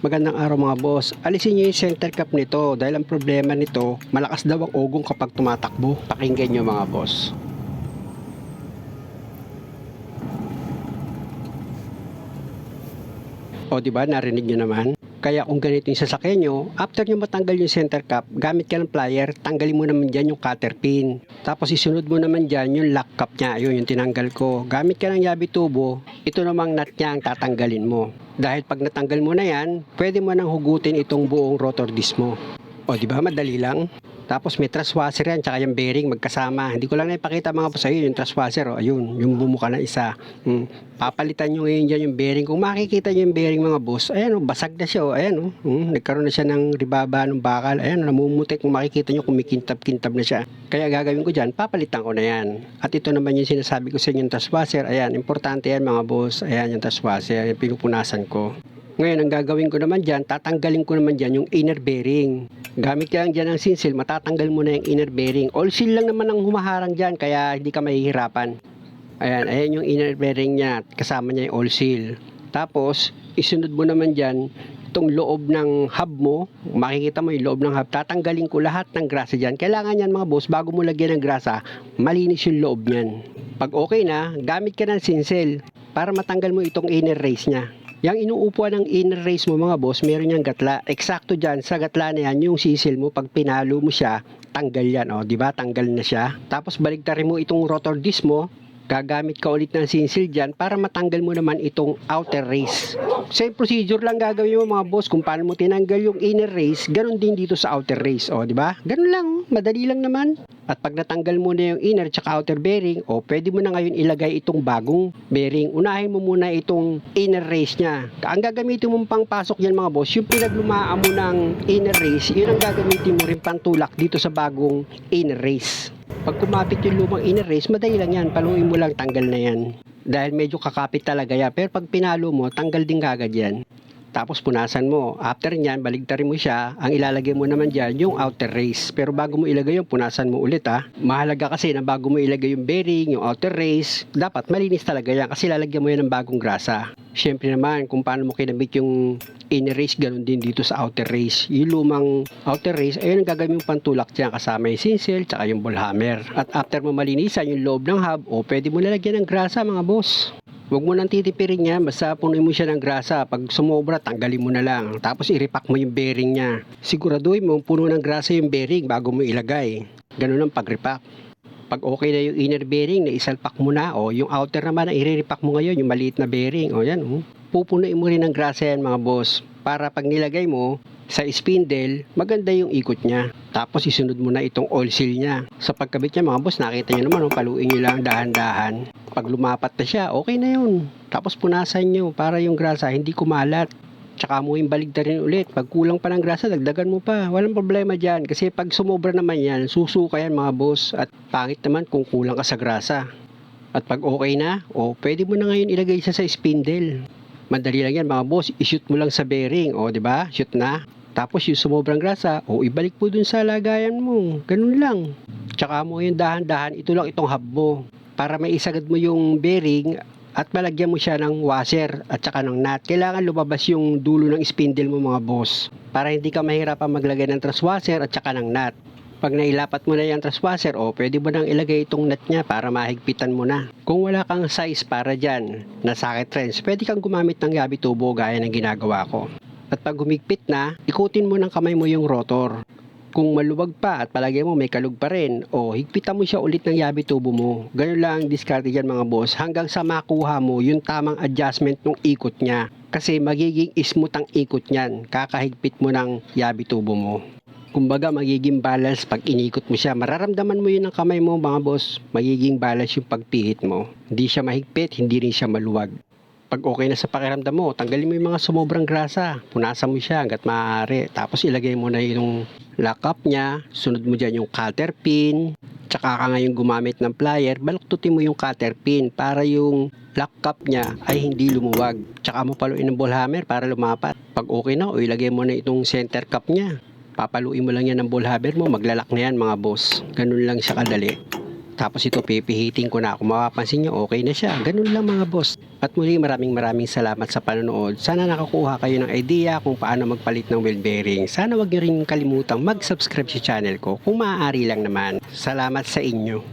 Magandang araw mga boss. Alisin niyo yung center cap nito dahil ang problema nito, malakas daw ang ugong kapag tumatakbo. Pakinggan niyo mga boss. O di ba narinig niyo naman? Kaya kung ganito yung sasakyan nyo, after nyo matanggal yung center cap, gamit ka ng plier, tanggalin mo naman dyan yung cutter pin. Tapos isunod mo naman dyan yung lock cap niya. Ayun, yung tinanggal ko. Gamit ka ng yabi tubo, ito namang nut niya ang tatanggalin mo. Dahil pag natanggal mo na yan, pwede mo nang hugutin itong buong rotor disc mo. O, di ba? Madali lang. Tapos may truss washer yan, tsaka yung bearing magkasama. Hindi ko lang naipakita mga boss, ayun, yung truss washer, o, ayun, yung bumuka na isa. Hmm. Papalitan nyo ngayon dyan yung bearing. Kung makikita nyo yung bearing mga boss, ayan, o, basag na siya, o, ayan, o. Hmm. Nagkaroon na siya ng ribaba ng bakal, ayan, namumutik. Kung makikita nyo, kumikintab-kintab na siya. Kaya gagawin ko dyan, papalitan ko na yan. At ito naman yung sinasabi ko sa inyo, yung truss washer, ayan, importante yan mga boss, ayan, yung truss washer, yung pinupunasan ko. Ngayon, ang gagawin ko naman dyan, tatanggalin ko naman dyan yung inner bearing. Gamit lang dyan ng sinsil, matatanggal mo na yung inner bearing. All seal lang naman ang humaharang dyan, kaya hindi ka mahihirapan. Ayan, ayan yung inner bearing niya, kasama niya yung all seal. Tapos, isunod mo naman dyan, itong loob ng hub mo, makikita mo yung loob ng hub, tatanggalin ko lahat ng grasa dyan. Kailangan yan mga boss, bago mo lagyan ng grasa, malinis yung loob niyan. Pag okay na, gamit ka ng sinsel para matanggal mo itong inner race niya. Yang inuupuan ng inner race mo mga boss, meron niyang gatla. Eksakto dyan, sa gatla na yan, yung sisil mo, pag pinalo mo siya, tanggal yan. O, di ba? Tanggal na siya. Tapos baligtarin mo itong rotor disc mo, gagamit ka ulit ng sinsil dyan para matanggal mo naman itong outer race. Same procedure lang gagawin mo mga boss kung paano mo tinanggal yung inner race, ganun din dito sa outer race. O, di ba? Ganun lang, madali lang naman. At pag natanggal mo na yung inner tsaka outer bearing, o pwede mo na ngayon ilagay itong bagong bearing. Unahin mo muna itong inner race niya. Ang gagamitin mong pangpasok yan mga boss, yung pinaglumaan mo ng inner race, yun ang gagamitin mo rin pantulak dito sa bagong inner race. Pag kumapit yung lumang inner race, madali lang yan. Paluin mo lang, tanggal na yan. Dahil medyo kakapit talaga yan. Pero pag pinalo mo, tanggal din kagad yan. Tapos punasan mo. After nyan, baligtarin mo siya. Ang ilalagay mo naman dyan, yung outer race. Pero bago mo ilagay yung punasan mo ulit ha. Mahalaga kasi na bago mo ilagay yung bearing, yung outer race, dapat malinis talaga yan kasi lalagyan mo yan ng bagong grasa. Siyempre naman, kung paano mo kinabit yung inner race, ganun din dito sa outer race. Yung lumang outer race, ayun ang gagawin yung pantulak dyan kasama yung sinsel, tsaka yung ball hammer. At after mo malinisan yung loob ng hub, o pwede mo nalagyan ng grasa mga boss. Huwag mo nang titipirin niya, basta punuin mo siya ng grasa. Pag sumobra, tanggalin mo na lang. Tapos iripak mo yung bearing niya. Siguraduhin mo puno ng grasa yung bearing bago mo ilagay. Ganun ang pag-repack. Pag okay na yung inner bearing, na isalpak mo na. O yung outer naman na iriripak mo ngayon, yung maliit na bearing. O yan, o. Pupunuin mo rin ng grasa yan mga boss. Para pag nilagay mo, sa spindle, maganda yung ikot niya. Tapos isunod mo na itong oil seal niya. Sa pagkabit niya mga boss, nakita niyo naman, oh, paluin niyo lang dahan-dahan. Pag lumapat na siya, okay na yun. Tapos punasan niyo para yung grasa hindi kumalat. Tsaka mo yung baligtarin ulit. Pag kulang pa ng grasa, dagdagan mo pa. Walang problema dyan. Kasi pag sumobra naman yan, susuka yan mga boss. At pangit naman kung kulang ka sa grasa. At pag okay na, o oh, pwede mo na ngayon ilagay siya sa spindle. Madali lang yan mga boss. I-shoot mo lang sa bearing. O, di ba? Shoot na. Tapos yung sumobrang grasa, o ibalik mo dun sa lagayan mo. Ganun lang. Tsaka mo yung dahan-dahan, ito lang itong hub mo. Para maisagad mo yung bearing at malagyan mo siya ng washer at saka ng nut. Kailangan lumabas yung dulo ng spindle mo mga boss. Para hindi ka mahirapan maglagay ng truss washer at saka ng nut. Pag nailapat mo na yung truss washer, o pwede mo nang ilagay itong nut niya para mahigpitan mo na. Kung wala kang size para dyan na socket wrench, pwede kang gumamit ng gabi tubo gaya ng ginagawa ko. At pag humigpit na, ikutin mo ng kamay mo yung rotor. Kung maluwag pa at palagay mo may kalug pa rin, o higpitan mo siya ulit ng yabi tubo mo. Ganun lang ang diskarte dyan mga boss hanggang sa makuha mo yung tamang adjustment ng ikot niya. Kasi magiging smooth ang ikot niyan, kakahigpit mo ng yabi tubo mo. Kumbaga magiging balance pag inikot mo siya. Mararamdaman mo yun ng kamay mo mga boss. Magiging balance yung pagpihit mo. Hindi siya mahigpit, hindi rin siya maluwag. Pag okay na sa pakiramdam mo, tanggalin mo yung mga sumobrang grasa. Punasan mo siya hanggat maaari. Tapos ilagay mo na yung lock up niya. Sunod mo dyan yung cutter pin. Tsaka ka ngayon gumamit ng plier. Baluktutin mo yung cutter pin para yung lock cap niya ay hindi lumuwag. Tsaka mo paluin ng ball hammer para lumapat. Pag okay na, o ilagay mo na itong center cap niya. Papaluin mo lang yan ng ball hammer mo. Maglalak na yan mga boss. Ganun lang siya kadali. Tapos ito pipihitin ko na. Kung mapapansin nyo, okay na siya. Ganun lang mga boss. At muli maraming maraming salamat sa panonood. Sana nakakuha kayo ng idea kung paano magpalit ng wheel bearing. Sana wag nyo rin kalimutang mag-subscribe sa channel ko kung maaari lang naman. Salamat sa inyo.